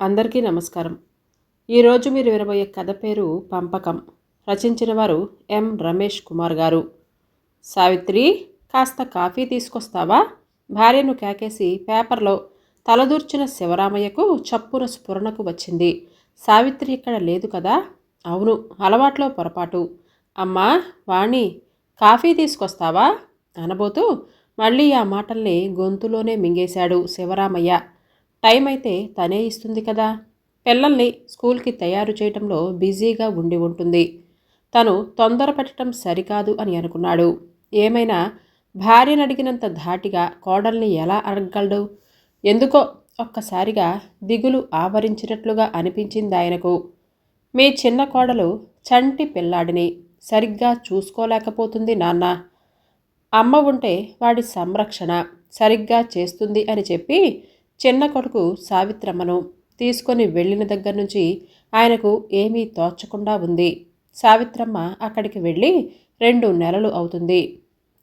అందరికీ నమస్కారం. ఈరోజు మీరు వినబోయే కథ పేరు పంపకం. రచించిన వారు ఎం. రమేష్ కుమార్ గారు. సావిత్రి కాస్త కాఫీ తీసుకొస్తావా? భార్యను కేకేసి పేపర్లో తలదూర్చిన శివరామయ్యకు చప్పున స్ఫురణకు వచ్చింది. సావిత్రి ఇక్కడ లేదు కదా? అవును అలవాట్లో పొరపాటు. అమ్మా వాణి కాఫీ తీసుకొస్తావా? అనబోతూ మళ్ళీ ఆ మాటల్ని గొంతులోనే మింగేశాడు శివరామయ్య. టైం అయితే తనే ఇస్తుంది కదా. పిల్లల్ని స్కూల్కి తయారు చేయటంలో బిజీగా ఉండి ఉంటుంది. తను తొందరపెట్టడం సరికాదు అని అనుకున్నాడు. ఏమైనా భార్యను అడిగినంత ధాటిగా కోడల్ని ఎలా అడగగలడు? ఎందుకో ఒక్కసారిగా దిగులు ఆవరించినట్లుగా అనిపించింది ఆయనకు. మీ చిన్న కోడలు చంటి పిల్లాడిని సరిగ్గా చూసుకోలేకపోతుంది నాన్న. అమ్మ ఉంటే వాడి సంరక్షణ సరిగ్గా చేస్తుంది అని చెప్పి చిన్న కొడుకు సావిత్రమ్మను తీసుకొని వెళ్ళిన దగ్గర నుంచి ఆయనకు ఏమీ తోచకుండా ఉంది. సావిత్రమ్మ అక్కడికి వెళ్ళి రెండు నెలలు అవుతుంది.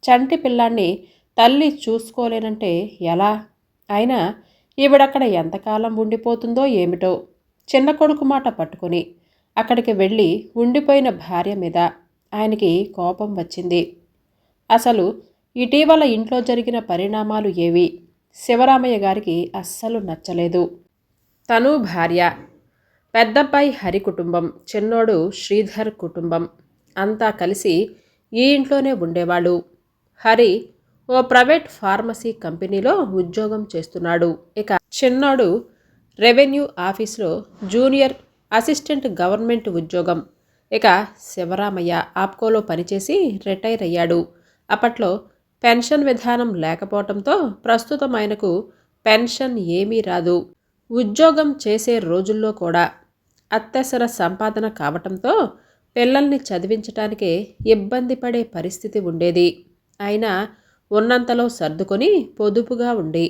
చంటి పిల్లాన్ని తల్లి చూసుకోలేనంటే ఎలా? అయినా ఈవిడక్కడ ఎంతకాలం ఉండిపోతుందో ఏమిటో చిన్న కొడుకు మాట పట్టుకొని అక్కడికి వెళ్ళి ఉండిపోయిన భార్య మీద ఆయనకి కోపం వచ్చింది. అసలు ఇటీవల ఇంట్లో జరిగిన పరిణామాలు ఏవి? శివరామయ్య గారికి అస్సలు నచ్చలేదు. తను భార్య పెద్దబ్బాయి హరి కుటుంబం చిన్నోడు శ్రీధర్ కుటుంబం. అంతా కలిసి ఈ ఇంట్లోనే ఉండేవాళ్ళు. హరి ఓ ప్రైవేట్ ఫార్మసీ కంపెనీలో ఉద్యోగం చేస్తున్నాడు. ఇక చిన్నోడు రెవెన్యూ ఆఫీస్లో జూనియర్ అసిస్టెంట్ గవర్నమెంట్ ఉద్యోగం. ఇక శివరామయ్య ఆప్కోలో పనిచేసి రిటైర్ అయ్యాడు. అప్పట్లో పెన్షన్ విధానం లేకపోవడంతో ప్రస్తుతం ఆయనకు పెన్షన్ ఏమీ రాదు. ఉద్యోగం చేసే రోజుల్లో కూడా అత్యవసర సంపాదన కావటంతో పిల్లల్ని చదివించటానికే ఇబ్బంది పడే పరిస్థితి ఉండేది. అయినా ఉన్నంతలో సర్దుకొని పొదుపుగా ఉండి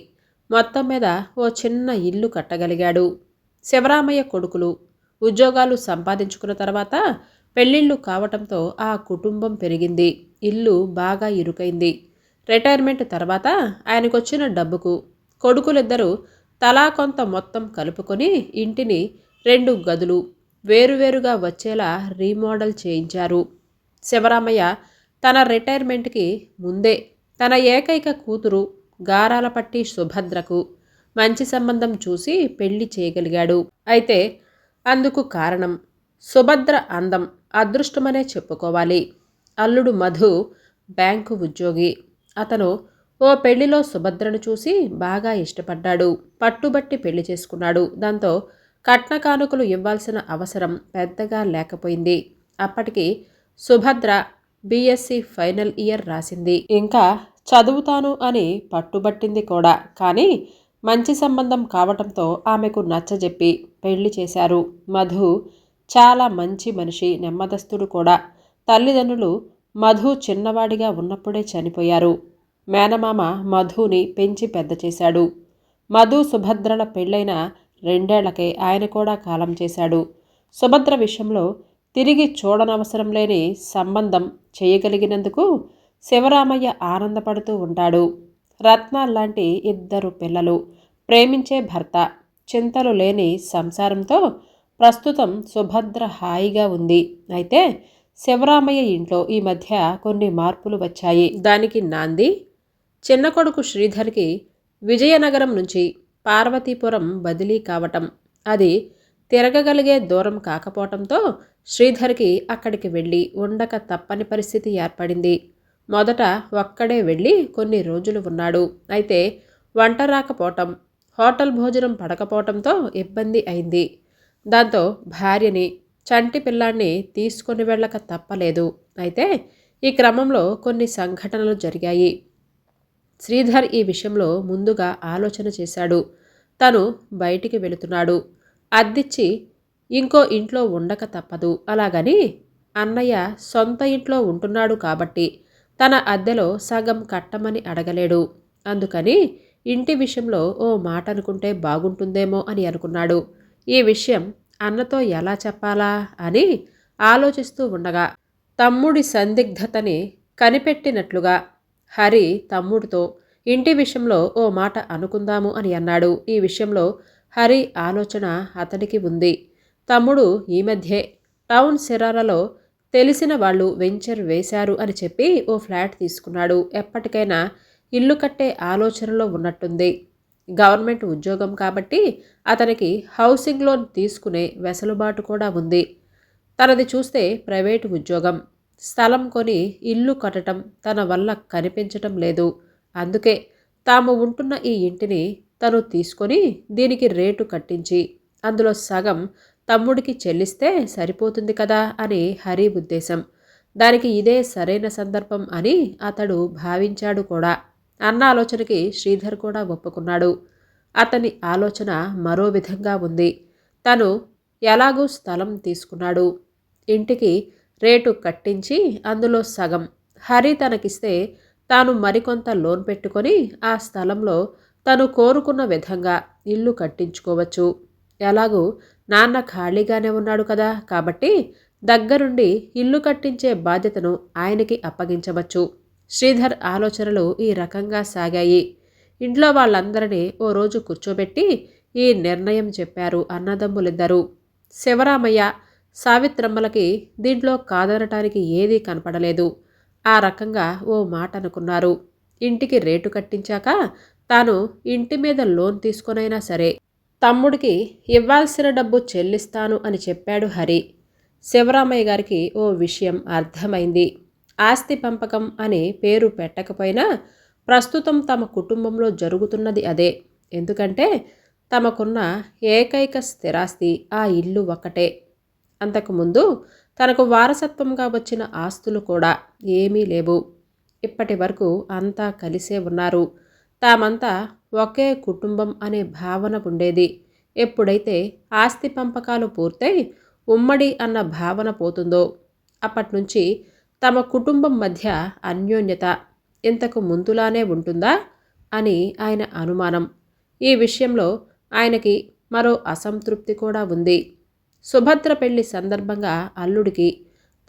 మొత్తం మీద ఓ చిన్న ఇల్లు కట్టగలిగాడు. శివరామయ్య కొడుకులు ఉద్యోగాలు సంపాదించుకున్న తర్వాత పెళ్ళిళ్ళు కావటంతో ఆ కుటుంబం పెరిగింది. ఇల్లు బాగా ఇరుకైంది. రిటైర్మెంట్ తర్వాత ఆయనకొచ్చిన డబ్బుకు కొడుకులిద్దరూ తలా కొంత మొత్తం కలుపుకొని ఇంటిని రెండు గదులు వేరువేరుగా వచ్చేలా రీమోడల్ చేయించారు. శివరామయ్య తన రిటైర్మెంట్కి ముందే తన ఏకైక కూతురు గారాలపట్టి సుభద్రకు మంచి సంబంధం చూసి పెళ్ళి చేయగలిగాడు. అయితే అందుకు కారణం సుభద్ర అందం అదృష్టమనే చెప్పుకోవాలి. అల్లుడు మధు బ్యాంకు ఉద్యోగి. అతను ఓ పెళ్ళిలో సుభద్రను చూసి బాగా ఇష్టపడ్డాడు. పట్టుబట్టి పెళ్ళి చేసుకున్నాడు. దాంతో కట్న కానుకలు ఇవ్వాల్సిన అవసరం పెద్దగా లేకపోయింది. అప్పటికి సుభద్ర బీఎస్సీ ఫైనల్ ఇయర్ రాసింది. ఇంకా చదువుతాను అని పట్టుబట్టింది కూడా. కానీ మంచి సంబంధం కావటంతో ఆమెకు నచ్చజెప్పి పెళ్ళి చేశారు. మధు చాలా మంచి మనిషి నెమ్మదస్తుడు కూడా. తల్లిదండ్రులు మధు చిన్నవాడిగా ఉన్నప్పుడే చనిపోయారు. మేనమామ మధుని పెంచి పెద్ద చేశాడు. మధు సుభద్రల పెళ్ళైన రెండేళ్ళకే ఆయన కూడా కాలం చేశాడు. సుభద్ర విషయంలో తిరిగి చూడనవసరం లేని సంబంధం చేయగలిగినందుకు శివరామయ్య ఆనందపడుతూ ఉంటాడు. రత్నాల్లాంటి ఇద్దరు పిల్లలు ప్రేమించే భర్త చింతలు లేని సంసారంతో ప్రస్తుతం సుభద్ర హాయిగా ఉంది. అయితే శివరామయ్య ఇంట్లో ఈ మధ్య కొన్ని మార్పులు వచ్చాయి. దానికి నాంది చిన్న కొడుకు శ్రీధర్కి విజయనగరం నుంచి పార్వతీపురం బదిలీ కావటం. అది తిరగగలిగే దూరం కాకపోవటంతో శ్రీధర్కి అక్కడికి వెళ్ళి ఉండక తప్పని పరిస్థితి ఏర్పడింది. మొదట ఒక్కడే వెళ్ళి కొన్ని రోజులు ఉన్నాడు. అయితే వంట రాకపోవటం హోటల్ భోజనం పడకపోవటంతో ఇబ్బంది అయింది. దాంతో భార్యని చంటి పిల్లాన్ని తీసుకొని వెళ్ళక తప్పలేదు. అయితే ఈ క్రమంలో కొన్ని సంఘటనలు జరిగాయి. శ్రీధర్ ఈ విషయంలో ముందుగా ఆలోచన చేశాడు. తను బయటికి వెళుతున్నాడు. అద్దిచ్చి ఇంకో ఇంట్లో ఉండక తప్పదు. అలాగని అన్నయ్య సొంత ఇంట్లో ఉంటున్నాడు కాబట్టి తన అద్దెలో సగం కట్టమని అడగలేడు. అందుకని ఇంటి విషయంలో ఓ మాట అనుకుంటే బాగుంటుందేమో అని అనుకున్నాడు. ఈ విషయం అన్నతో ఎలా చెప్పాలా అని ఆలోచిస్తూ ఉండగా తమ్ముడి సందిగ్ధతని కనిపెట్టినట్లుగా హరి తమ్ముడితో ఇంటి విషయంలో ఓ మాట అనుకుందాము అని అన్నాడు. ఈ విషయంలో హరి ఆలోచన అతనికి ఉంది. తమ్ముడు ఈ మధ్యే టౌన్ సిరాలలో తెలిసిన వాళ్ళు వెంచర్ వేశారు అని చెప్పి ఓ ఫ్లాట్ తీసుకున్నాడు. ఎప్పటికైనా ఇల్లు కట్టే ఆలోచనలో ఉన్నట్టుంది. గవర్నమెంట్ ఉద్యోగం కాబట్టి అతనికి హౌసింగ్ లోన్ తీసుకునే వెసులుబాటు కూడా ఉంది. తనది చూస్తే ప్రైవేటు ఉద్యోగం. స్థలం కొని ఇల్లు కట్టడం తన వల్ల కనిపించటం లేదు. అందుకే తాము ఉంటున్న ఈ ఇంటిని తను తీసుకొని దీనికి రేటు కట్టించి అందులో సగం తమ్ముడికి చెల్లిస్తే సరిపోతుంది కదా అని హరి ఉద్దేశం. దానికి ఇదే సరైన సందర్భం అని అతడు భావించాడు కూడా. అన్న ఆలోచనకి శ్రీధర్ కూడా ఒప్పుకున్నాడు. అతని ఆలోచన మరో విధంగా ఉంది. తను ఎలాగూ స్థలం తీసుకున్నాడు. ఇంటికి రేటు కట్టించి అందులో సగం. హరి తనకిస్తే తాను మరికొంత లోన్ పెట్టుకొని ఆ స్థలంలో తను కోరుకున్న విధంగా ఇల్లు కట్టించుకోవచ్చు. ఎలాగూ నాన్న ఖాళీగానే ఉన్నాడు కదా కాబట్టి దగ్గరుండి ఇల్లు కట్టించే బాధ్యతను ఆయనకి అప్పగించవచ్చు. శ్రీధర్ ఆలోచనలు ఈ రకంగా సాగాయి. ఇంట్లో వాళ్ళందరినీ ఓ రోజు కూర్చోబెట్టి ఈ నిర్ణయం చెప్పారు అన్నదమ్ములిద్దరూ. శివరామయ్య సావిత్రమ్మలకి దీంట్లో కాదనటానికి ఏదీ కనపడలేదు. ఆ రకంగా ఓ మాట అనుకున్నారు ఇంటికి రేటు కట్టించాక తాను ఇంటి మీద లోన్ తీసుకొనైనా సరే తమ్ముడికి ఇవ్వాల్సిన డబ్బు చెల్లిస్తాను అని చెప్పాడు హరి. శివరామయ్య గారికి ఓ విషయం అర్థమైంది. ఆస్తి పంపకం అనే పేరు పెట్టకపోయినా ప్రస్తుతం తమ కుటుంబంలో జరుగుతున్నది అదే. ఎందుకంటే తమకున్న ఏకైక స్థిరాస్తి ఆ ఇల్లు ఒక్కటే. అంతకుముందు తనకు వారసత్వంగా వచ్చిన ఆస్తులు కూడా ఏమీ లేవు. ఇప్పటి వరకు అంతా కలిసే ఉన్నారు. తామంతా ఒకే కుటుంబం అనే భావన ఉండేది. ఎప్పుడైతే ఆస్తి పంపకాలు పూర్తయి ఉమ్మడి అన్న భావన పోతుందో అప్పట్నుంచి తమ కుటుంబం మధ్య అన్యోన్యత ఇంతకు ముందులానే ఉంటుందా అని ఆయన అనుమానం. ఈ విషయంలో ఆయనకి మరో అసంతృప్తి కూడా ఉంది. సుభద్ర పెళ్ళి సందర్భంగా అల్లుడికి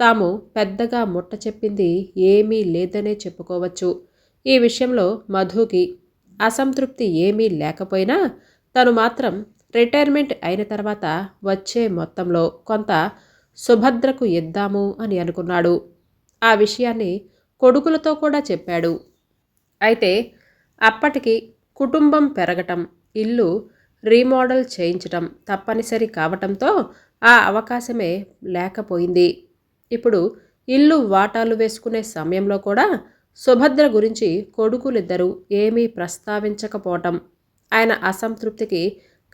తాము పెద్దగా ముట్ట చెప్పింది ఏమీ లేదనే చెప్పుకోవచ్చు. ఈ విషయంలో మధుకి అసంతృప్తి ఏమీ లేకపోయినా తను మాత్రం రిటైర్మెంట్ అయిన తర్వాత వచ్చే మొత్తంలో కొంత సుభద్రకు ఇద్దాము అని అనుకున్నాడు. ఆ విషయాన్ని కొడుకులతో కూడా చెప్పాడు. అయితే అప్పటికి కుటుంబం పెరగటం ఇల్లు రీమోడల్ చేయించటం తప్పనిసరి కావటంతో ఆ అవకాశమే లేకపోయింది. ఇప్పుడు ఇల్లు వాటాలు వేసుకునే సమయంలో కూడా సుభద్ర గురించి కొడుకులిద్దరూ ఏమీ ప్రస్తావించకపోవటం ఆయన అసంతృప్తికి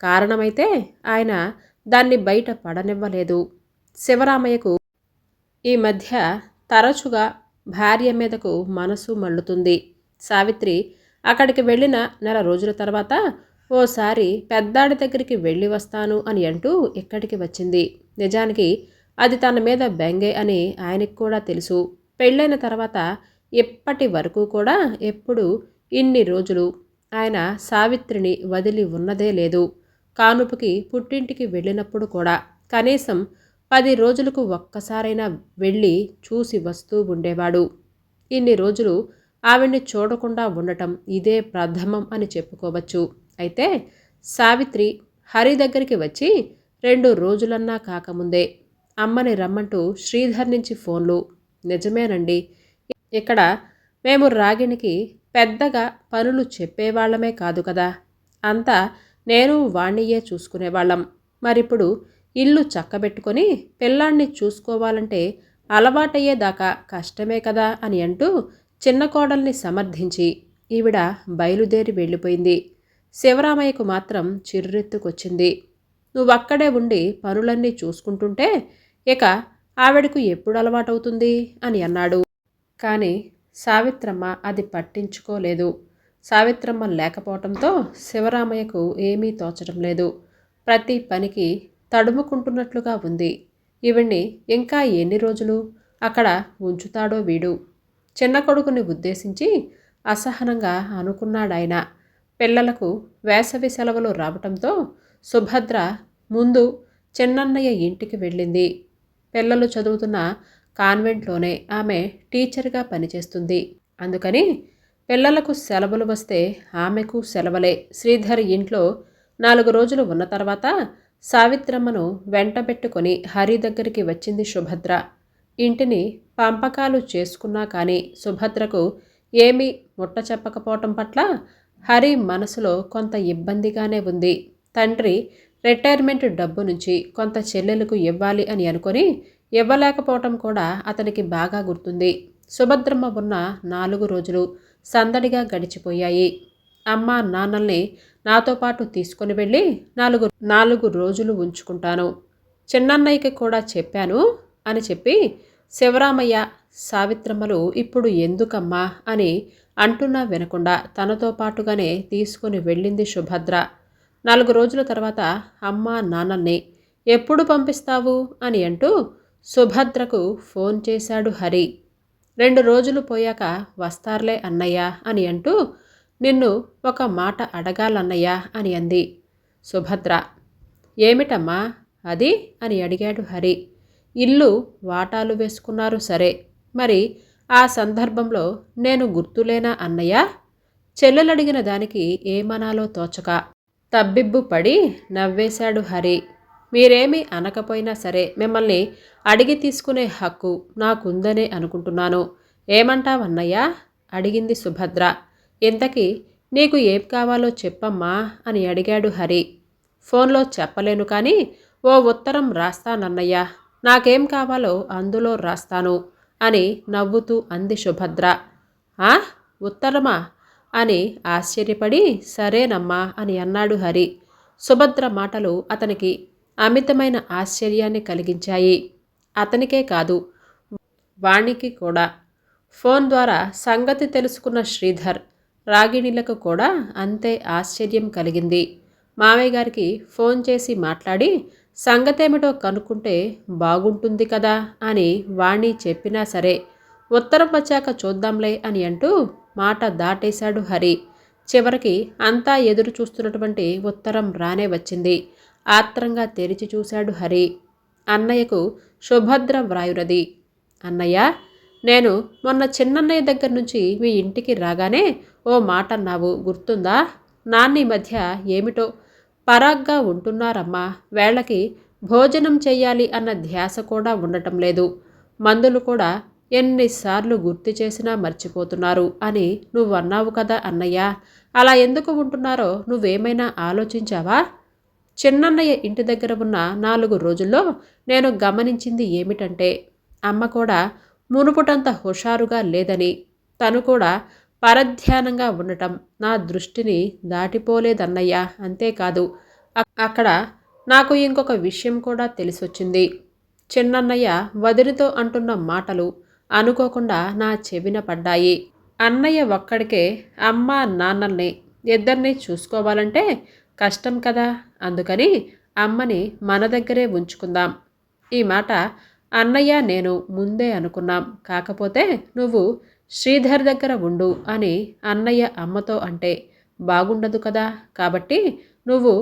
కారణమైతే ఆయన దాన్ని బయట పడనివ్వలేదు. శివరామయ్యకు ఈ మధ్య తరచుగా భార్య మీదకు మనసు మళ్ళుతుంది. సావిత్రి అక్కడికి వెళ్ళిన నెల రోజుల తర్వాత ఓసారి పెద్దాడి దగ్గరికి వెళ్ళి వస్తాను అని అంటూ ఇక్కడికి వచ్చింది. నిజానికి అది తన మీద బెంగే అని ఆయనకు కూడా తెలుసు. పెళ్ళైన తర్వాత ఇప్పటి వరకు కూడా ఎప్పుడు ఇన్ని రోజులు ఆయన సావిత్రిని వదిలి ఉన్నదే లేదు. కానుపుకి పుట్టింటికి వెళ్ళినప్పుడు కూడా కనీసం పది రోజులకు ఒక్కసారైనా వెళ్ళి చూసి వస్తూ ఉండేవాడు. ఇన్ని రోజులు ఆవిడ్ని చూడకుండా ఉండటం ఇదే ప్రథమం అని చెప్పుకోవచ్చు. అయితే సావిత్రి హరి దగ్గరికి వచ్చి రెండు రోజులన్నా కాకముందే అమ్మని రమ్మంటూ శ్రీధర్ నుంచి ఫోన్లు. నిజమేనండి. ఇక్కడ మేము రాగిణికి పెద్దగా పనులు చెప్పేవాళ్ళమే కాదు కదా. అంతా నేను వాణ్ణియే చూసుకునేవాళ్ళం. మరిప్పుడు ఇల్లు చక్కబెట్టుకొని పిల్లాన్ని చూసుకోవాలంటే అలవాటయ్యేదాకా కష్టమే కదా అని అంటూ చిన్న కోడల్ని సమర్థించి ఈవిడ బయలుదేరి వెళ్ళిపోయింది. శివరామయ్యకు మాత్రం చిర్రెత్తుకొచ్చింది. నువ్వక్కడే ఉండి పనులన్నీ చూసుకుంటుంటే ఇక ఆవిడకు ఎప్పుడు అలవాటవుతుంది? అని అన్నాడు. కానీ సావిత్రమ్మ అది పట్టించుకోలేదు. సావిత్రమ్మ లేకపోవటంతో శివరామయ్యకు ఏమీ తోచడం లేదు. ప్రతి పనికి తడుముకుంటున్నట్లుగా ఉంది. ఈవిడ్ని ఇంకా ఎన్ని రోజులు? అక్కడ ఉంచుతాడో వీడు. చిన్న కొడుకుని ఉద్దేశించి అసహనంగా అనుకున్నాడాయన. పిల్లలకు వేసవి సెలవులు రావటంతో సుభద్ర ముందు చిన్నన్నయ్య ఇంటికి వెళ్ళింది. పిల్లలు చదువుతున్న కాన్వెంట్లోనే ఆమె టీచర్గా పనిచేస్తుంది. అందుకని పిల్లలకు సెలవులు వస్తే ఆమెకు సెలవులే. శ్రీధర్ ఇంట్లో నాలుగు రోజులు ఉన్న తర్వాత సావిత్రమ్మను వెంటబెట్టుకొని హరి దగ్గరికి వచ్చింది సుభద్ర. ఇంటిని పంపకాలు చేసుకున్నా కానీ సుభద్రకు ఏమీ ముట్ట చెప్పకపోవటం పట్ల హరి మనసులో కొంత ఇబ్బందిగానే ఉంది. తండ్రి రిటైర్మెంట్ డబ్బు నుంచి కొంత చెల్లెలకు ఇవ్వాలి అని అనుకొని ఇవ్వలేకపోవటం కూడా అతనికి బాగా గుర్తుంది. సుభద్రమ్మ ఉన్న నాలుగు రోజులు సందడిగా గడిచిపోయాయి. అమ్మ నాన్నల్ని నాతో పాటు తీసుకొని వెళ్ళి నాలుగు నాలుగు రోజులు ఉంచుకుంటాను. చిన్నన్నయ్యకి కూడా చెప్పాను అని చెప్పి శివరామయ్య సావిత్రమ్మలు ఇప్పుడు ఎందుకమ్మా? అని అంటున్నా వినకుండా తనతో పాటుగానే తీసుకొని వెళ్ళింది సుభద్ర. నాలుగు రోజుల తర్వాత అమ్మ నాన్నల్ని ఎప్పుడు పంపిస్తావు? అని అంటూ సుభద్రకు ఫోన్ చేశాడు హరి. రెండు రోజులు పోయాక వస్తారులే అన్నయ్య అని అంటూ నిన్ను ఒక మాట అడగాలన్నయ్యా అని అంది. సుభద్ర ఏమిటమ్మా అది? అని అడిగాడు హరి. ఇల్లు వాటాలు వేసుకున్నారు సరే మరి ఆ సందర్భంలో నేను గుర్తులేనా అన్నయ్య? చెల్లెలడిగిన దానికి ఏమనాలో తోచక తబ్బిబ్బు పడి నవ్వేశాడు హరి. మీరేమీ అనకపోయినా సరే మిమ్మల్ని అడిగి తీసుకునే హక్కు నాకుందనే అనుకుంటున్నాను. ఏమంటావన్నయ్యా? అడిగింది సుభద్ర. ఇంతకీ నీకు ఏం కావాలో చెప్పమ్మా అని అడిగాడు హరి. ఫోన్లో చెప్పలేను కానీ ఓ ఉత్తరం రాస్తానన్నయ్య. నాకేం కావాలో అందులో రాస్తాను అని నవ్వుతూ అంది సుభద్ర. ఆ? ఉత్తరమా? అని ఆశ్చర్యపడి సరేనమ్మా అని అన్నాడు హరి. సుభద్ర మాటలు అతనికి అమితమైన ఆశ్చర్యాన్ని కలిగించాయి. అతనికే కాదు వాణికి కూడా. ఫోన్ ద్వారా సంగతి తెలుసుకున్న శ్రీధర్ రాగిణిలకు కూడా అంతే ఆశ్చర్యం కలిగింది. మామయ్య గారికి ఫోన్ చేసి మాట్లాడి సంగతేమిటో కనుక్కుంటే బాగుంటుంది కదా అని వాణి చెప్పినా సరే ఉత్తరం వచ్చాక చూద్దాంలే అని అంటూ మాట దాటేశాడు హరి. చివరికి అంతా ఎదురు చూస్తున్నటువంటి ఉత్తరం రానే వచ్చింది. ఆత్రంగా తెరిచి చూశాడు హరి. అన్నయ్యకు సుభద్ర వ్రాయురది. అన్నయ్య నేను మొన్న చిన్నన్నయ్య దగ్గర నుంచి మీ ఇంటికి రాగానే ఓ మాట అన్నావు గుర్తుందా? నాన్ని మధ్య ఏమిటో? పరాగ్గా ఉంటున్నారమ్మా. వేళకి భోజనం చెయ్యాలి అన్న ధ్యాస కూడా ఉండటం లేదు. మందులు కూడా ఎన్నిసార్లు గుర్తు చేసినా మర్చిపోతున్నారు అని నువ్వు అన్నావు కదా అన్నయ్య. అలా ఎందుకు ఉంటున్నారో నువ్వేమైనా ఆలోచించావా? చిన్నన్నయ్య ఇంటి దగ్గర ఉన్న నాలుగు రోజుల్లో నేను గమనించింది ఏమిటంటే అమ్మ కూడా మునుపుటంత హుషారుగా లేదని. తను కూడా పరధ్యానంగా ఉండటం నా దృష్టిని దాటిపోలేదన్నయ్యా అంతేకాదు. అక్కడ నాకు ఇంకొక విషయం కూడా తెలిసొచ్చింది. చిన్నన్నయ్య వదిలితో అంటున్న మాటలు అనుకోకుండా నా చెవిన పడ్డాయి. అన్నయ్య ఒక్కడికే అమ్మ నాన్నల్ని ఇద్దరిని చూసుకోవాలంటే కష్టం కదా? అందుకని అమ్మని మన దగ్గరే ఉంచుకుందాం. ఈ మాట అన్నయ్య నేను ముందే అనుకున్నాం. కాకపోతే నువ్వు శ్రీధర్ దగ్గర ఉండు అని అన్నయ్య అమ్మతో అంటే బాగుండదు కదా కాబట్టి నువ్వు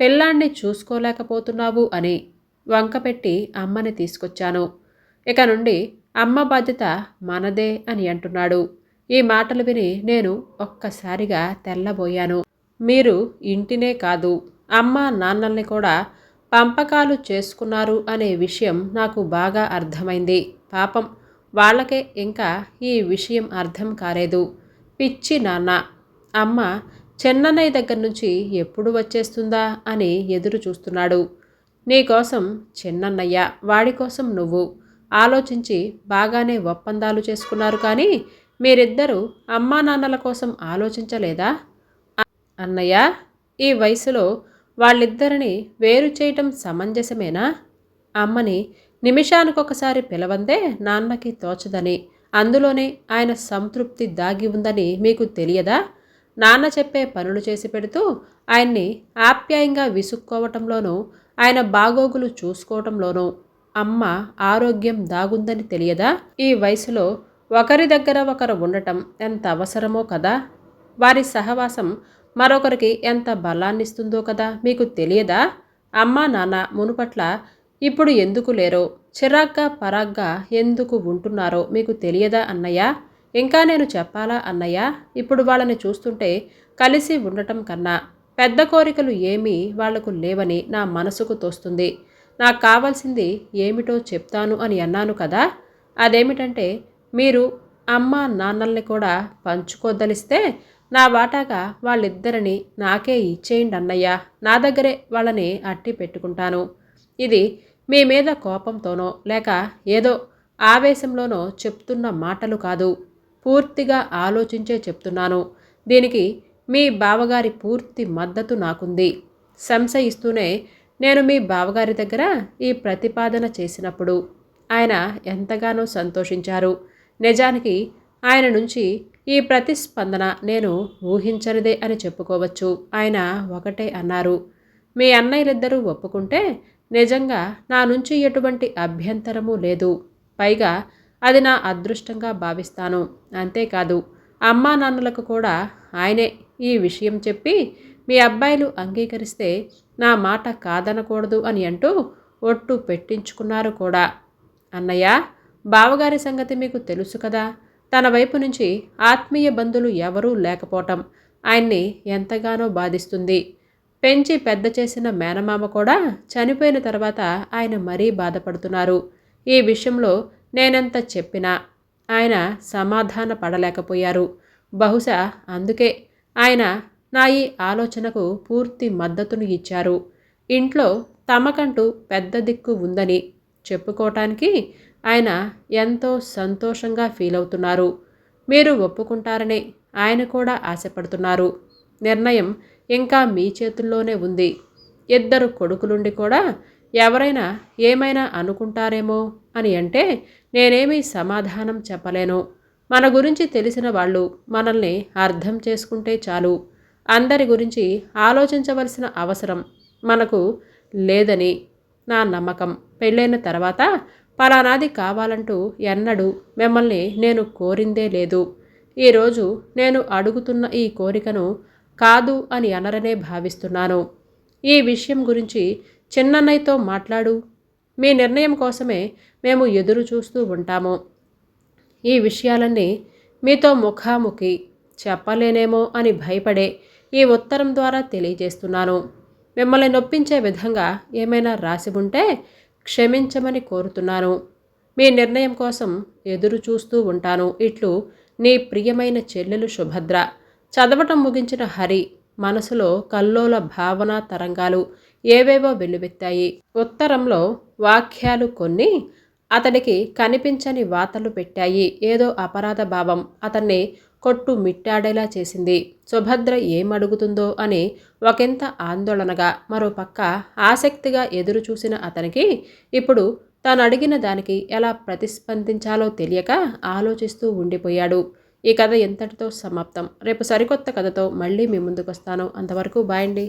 పెళ్ళాన్ని చూసుకోలేకపోతున్నావు అని వంకపెట్టి అమ్మని తీసుకొచ్చాను. ఇక నుండి అమ్మ బాధ్యత మనదే అని అంటున్నాడు. ఈ మాటలు విని నేను ఒక్కసారిగా తెల్లబోయాను. మీరు ఇంటినే కాదు అమ్మ నాన్నల్ని కూడా పంపకాలు చేసుకున్నారు అనే విషయం నాకు బాగా అర్థమైంది. పాపం వాళ్ళకే ఇంకా ఈ విషయం అర్థం కాలేదు. పిచ్చి నాన్న అమ్మ చెన్నన్నయ్య దగ్గర నుంచి ఎప్పుడు వచ్చేస్తుందా అని ఎదురు చూస్తున్నాడు. నీకోసం చిన్నన్నయ్య వాడి కోసం నువ్వు. ఆలోచించి బాగానే ఒప్పందాలు చేసుకున్నారు కానీ మీరిద్దరూ అమ్మా నాన్నల కోసం ఆలోచించలేదా? అన్నయ్య ఈ వయసులో వాళ్ళిద్దరిని వేరు చేయటం సమంజసమేనా? అమ్మని నిమిషానికొకసారి పిలవందే నాన్నకి తోచదని. అందులోనే ఆయన సంతృప్తి దాగి ఉందని మీకు తెలియదా? నాన్న చెప్పే పనులు చేసి పెడుతూ ఆయన్ని ఆప్యాయంగా విసుక్కోవటంలోనూ ఆయన బాగోగులు చూసుకోవటంలోనూ అమ్మ ఆరోగ్యం దాగుందని తెలియదా? ఈ వయసులో ఒకరి దగ్గర ఒకరు ఉండటం ఎంత అవసరమో కదా? వారి సహవాసం మరొకరికి ఎంత బలాన్నిస్తుందో కదా మీకు తెలియదా? అమ్మా నాన్న మునుపట్ల ఇప్పుడు ఎందుకు లేరో చిరాగ్గా పరాగ్గా ఎందుకు ఉంటున్నారో మీకు తెలియదా అన్నయ్య? ఇంకా నేను చెప్పాలా అన్నయ్య? ఇప్పుడు వాళ్ళని చూస్తుంటే కలిసి ఉండటం కన్నా పెద్ద కోరికలు ఏమీ వాళ్ళకు లేవని నా మనసుకు తోస్తుంది. నాకు కావాల్సింది ఏమిటో చెప్తాను అని అన్నాను కదా? అదేమిటంటే మీరు అమ్మ నాన్నల్ని కూడా పంచుకోదలిస్తే నా వాటాగా వాళ్ళిద్దరిని నాకే ఇచ్చేయండి అన్నయ్య నా దగ్గరే వాళ్ళని అట్టి పెట్టుకుంటాను. ఇది మీ మీద కోపంతోనో లేక ఏదో ఆవేశంలోనో చెప్తున్న మాటలు కాదు. పూర్తిగా ఆలోచించే చెప్తున్నాను. దీనికి మీ బావగారి పూర్తి మద్దతు నాకుంది. సంశయిస్తూనే నేను మీ బావగారి దగ్గర ఈ ప్రతిపాదన చేసినప్పుడు ఆయన ఎంతగానో సంతోషించారు. నిజానికి ఆయన నుంచి ఈ ప్రతిస్పందన నేను ఊహించనిదే అని చెప్పుకోవచ్చు. ఆయన ఒకటే అన్నారు. మీ అన్నయ్యలిద్దరూ ఒప్పుకుంటే నిజంగా నా నుంచి ఎటువంటి అభ్యంతరము లేదు. పైగా అది నా అదృష్టంగా భావిస్తాను. అంతేకాదు అమ్మా నాన్నలకు కూడా ఆయనే ఈ విషయం చెప్పి మీ అబ్బాయిలు అంగీకరిస్తే నా మాట కాదనకూడదు అని అంటూ ఒట్టు పెట్టించుకున్నారు కూడా. అన్నయ్య బావగారి సంగతి మీకు తెలుసు కదా. తన వైపు నుంచి ఆత్మీయ బంధువులు ఎవరూ లేకపోవటం ఆయన్ని ఎంతగానో బాధిస్తుంది. పెంచి పెద్ద చేసిన మేనమామ కూడా చనిపోయిన తర్వాత ఆయన మరీ బాధపడుతున్నారు. ఈ విషయంలో నేనెంత చెప్పినా ఆయన సమాధాన పడలేకపోయారు. బహుశా అందుకే ఆయన నా ఈ ఆలోచనకు పూర్తి మద్దతును ఇచ్చారు. ఇంట్లో తమకంటూ పెద్ద దిక్కు ఉందని చెప్పుకోవటానికి ఆయన ఎంతో సంతోషంగా ఫీల్ అవుతున్నారు మీరు ఒప్పుకుంటారని ఆయన కూడా ఆశపడుతున్నారు. నిర్ణయం ఇంకా మీ చేతుల్లోనే ఉంది. ఇద్దరు కొడుకులుండి కూడా ఎవరైనా ఏమైనా అనుకుంటారేమో అని అంటే నేనేమీ సమాధానం చెప్పలేను. మన గురించి తెలిసిన వాళ్ళు మనల్ని అర్థం చేసుకుంటే చాలు. అందరి గురించి ఆలోచించవలసిన అవసరం మనకు లేదని నా నమ్మకం. పెళ్ళైన తర్వాత పలానాది కావాలంటూ ఎన్నడూ మిమ్మల్ని నేను కోరిందే లేదు. ఈరోజు నేను అడుగుతున్న ఈ కోరికను కాదు అని అనరనే భావిస్తున్నాను. ఈ విషయం గురించి చిన్నన్నయ్యతో మాట్లాడు. మీ నిర్ణయం కోసమే మేము ఎదురు చూస్తూ ఉంటాము. ఈ విషయాలన్నీ మీతో ముఖాముఖి చెప్పలేనేమో అని భయపడే ఈ ఉత్తరం ద్వారా తెలియజేస్తున్నాను. మిమ్మల్ని నొప్పించే విధంగా ఏమైనా రాసి ఉంటే క్షమించమని కోరుతున్నాను. మీ నిర్ణయం కోసం ఎదురు చూస్తూ ఉంటాను. ఇట్లు నీ ప్రియమైన చెల్లెలు శుభద్ర చదవటం ముగించిన హరి మనసులో కల్లోల భావన తరంగాలు ఏవేవో వెల్లువెత్తాయి. ఉత్తరంలో వాక్యాలు కొన్ని అతడికి కనిపించని వాతలు పెట్టాయి. ఏదో అపరాధ భావం అతన్ని కొట్టు మిట్టాడేలా చేసింది. సుభద్ర ఏమడుగుతుందో అని ఒకంత ఆందోళనగా మరోపక్క ఆసక్తిగా ఎదురు చూసిన అతనికి ఇప్పుడు తాను అడిగిన దానికి ఎలా ప్రతిస్పందించాలో తెలియక ఆలోచిస్తూ ఉండిపోయాడు. ఈ కథ ఎంతటితో సమాప్తం? రేపు సరికొత్త కథతో మళ్ళీ మీ ముందుకు వస్తాను అంతవరకు బాయండి